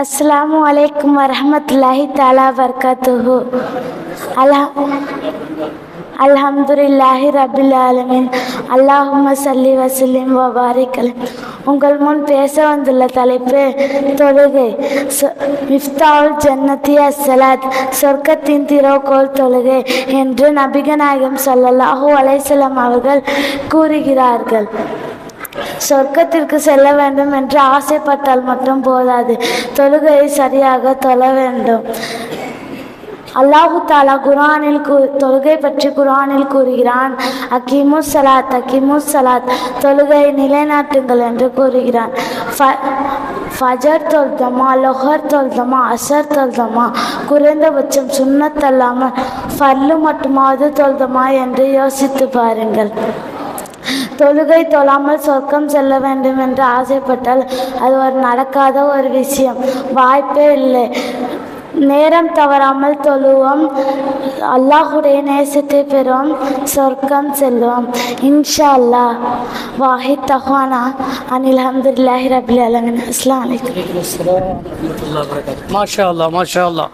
அஸ்ஸலாமு அலைக்கும் வரஹ்மத்துல்லாஹி தாலா வபரகாத்துஹு அல்ஹம் அல்ஹம்துலில்லாஹி ரபில் ஆலமின் அல்லாஹும் சல்லி வசல்லிம் வபாரிக் உங்கள் முன் பேச வந்துள்ள தலைப்பு தொழுகை. மிஃப்தாவுல் ஜன்னத்தி அஸ்ஸலாத் சொர்க்கத்தின் திரோகோல் தொழுகை என்று நபிகநாயகம் சொல்லல்லாஹூ அலைசலம் அவர்கள் கூறுகிறார்கள். சொர்க்கத்திற்கு செல்ல வேண்டும் என்று ஆசைப்பட்டால் மட்டும் போதாது. தொழுகையை சரியாக தொழ வேண்டும். அல்லாஹு தாலா குரானில் கூ தொழுகை பற்றி குரானில் கூறுகிறான். அக்கிமு சலாத் அக்கிமு சலாத் தொழுகையை நிலைநாட்டுங்கள் என்று கூறுகிறான். ஃப- ஃபஜர் தொல்தமா லொஹர் தொல்தமா அசர் தொல்தமா குறைந்தபட்சம் சுண்ணத்தல்லாமல் ஃபல்லு மட்டுமாவது தொல்தமா என்று யோசித்து பாருங்கள். தொழுகை தொழாமல் சொர்க்கம் செல்ல வேண்டும் என்று ஆசைப்பட்டால் அது ஒரு நடக்காத ஒரு விஷயம். வாய்ப்பே இல்லை. நேரம் தவறாமல் தொழுவோம். அல்லாஹுடைய நேசத்தை பெறுவோம். சொர்க்கம் செல்வோம். இன்ஷா அல்லாஹ். வாஹித் தஹ்வானா. அனில் அஹமதுல்லாஹி ரபில் அலமின் அஸ்லாம் வலைக்கம் மாஷா அல்லா மாஷா அல்லா